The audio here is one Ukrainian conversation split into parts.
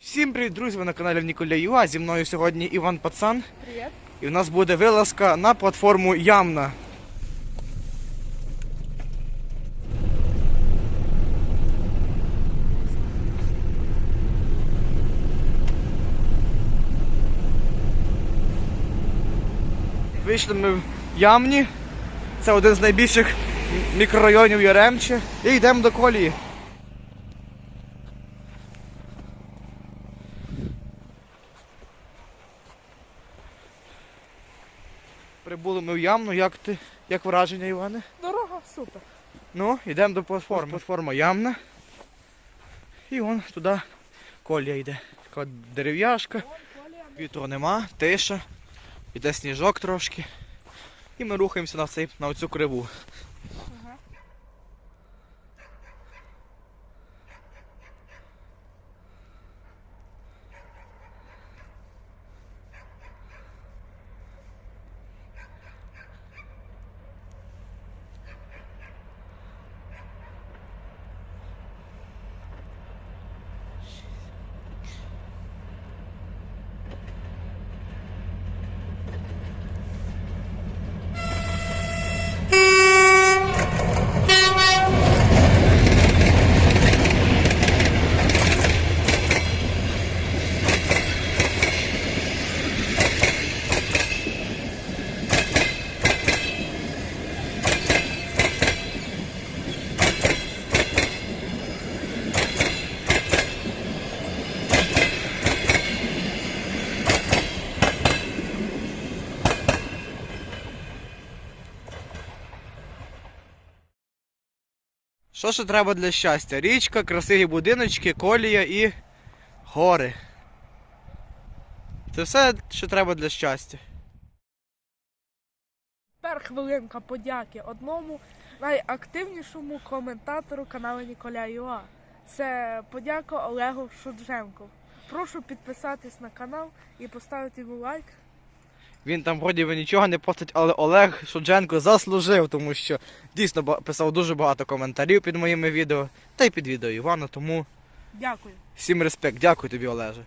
Всім привіт, друзі! Ви на каналі Ніколя Юа. Зі мною сьогодні Іван Пацан. Привіт. І в нас буде вилазка на платформу Ямна. Вийшли ми в Ямні. Це один з найбільших мікрорайонів Яремче. І йдемо до колії. Прибули ми в Ямну. Як ти? Як враження, Іване? Дорога супер. Ну, йдемо до платформи. Платформа Ямна. І вон туди колія йде. Така дерев'яшка, вітру нема, тиша, йде сніжок трошки. І ми рухаємося на, цей, на оцю криву. Що ще треба для щастя? Річка, красиві будиночки, колія і гори. Це все, що треба для щастя. Тепер хвилинка подяки одному найактивнішому коментатору каналу Ніколя Юа. Це подяка Олегу Шудженку. Прошу підписатись на канал і поставити йому лайк. Він там вроді би нічого не постить, але Олег Шудженко заслужив, тому що дійсно писав дуже багато коментарів під моїми відео, та й під відео Івана, тому Дякую. всім респект. Дякую тобі, Олеже.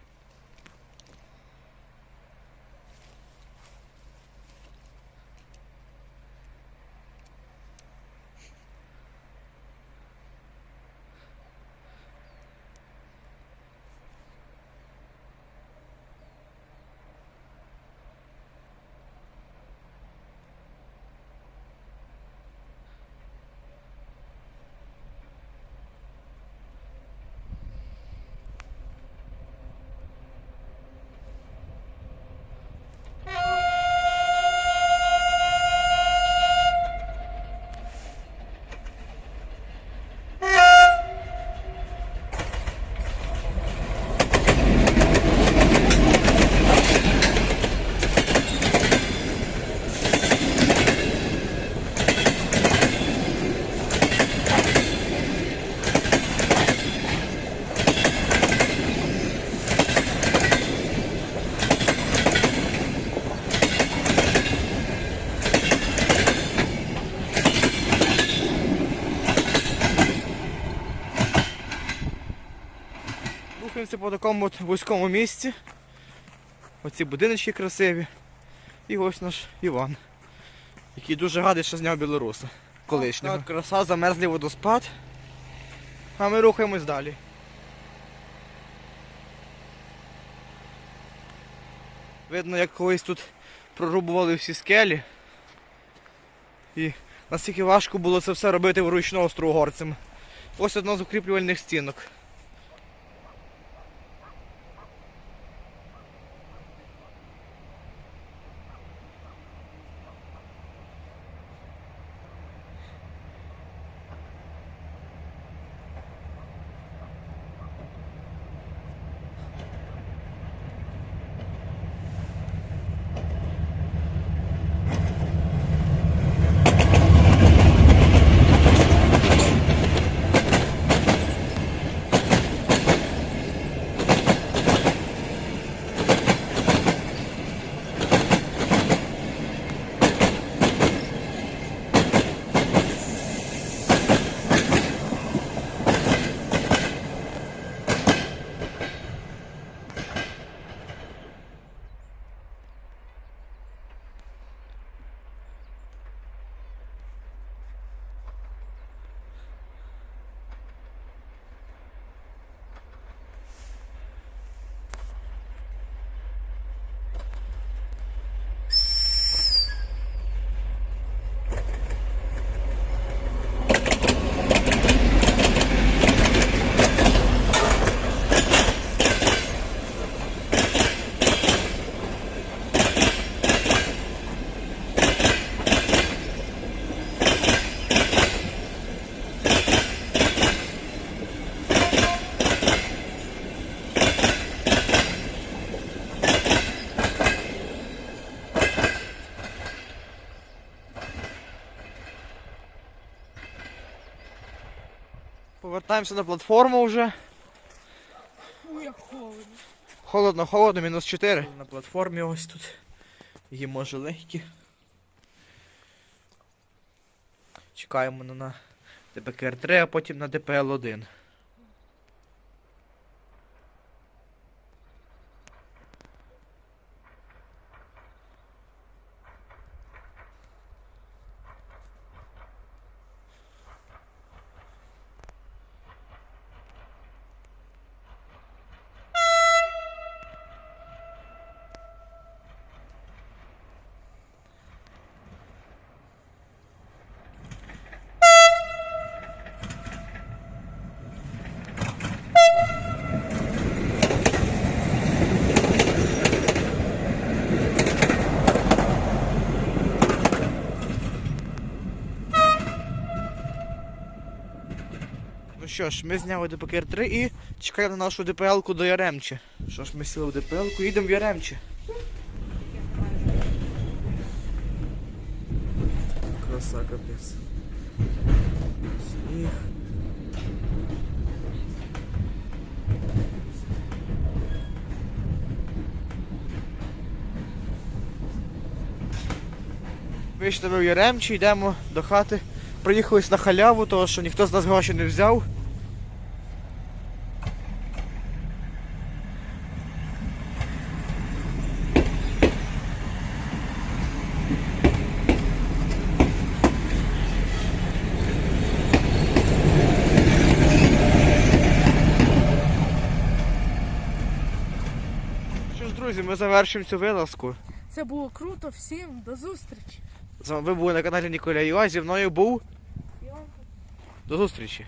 Рухаємося по такому от вузькому місці. Оці будиночки красиві. І ось наш Іван, який дуже радий, що зняв білоруса. Колишнього. Так, краса, замерзлий водоспад. А ми рухаємось далі. Видно, як колись тут прорубували всі скелі. І наскільки важко було це все робити вручну остроугорцем. Ось одна з укріплювальних стінок. Вертаємося на платформу вже. Ой, як холодно. Холодно, холодно, мінус 4. На платформі ось тут. Їмо легкі. Чекаємо на- на ДПКР-3, а потім на ДПЛ-1. Ну що ж, ми зняли ДПКР-3 і чекаємо на нашу ДПЛ-ку до Яремчі. Що ж, ми сіли в ДПЛ-ку, їдемо в Яремчі. Краса капець. Сніг. Вийшли ми в Яремчі, йдемо до хати. Приїхались на халяву, тому що ніхто з нас гроші не взяв. Друзі, ми завершимо цю вилазку. Це було круто. Всім до зустрічі. Ви були на каналі Ніколя Юа, зі мною був до зустрічі.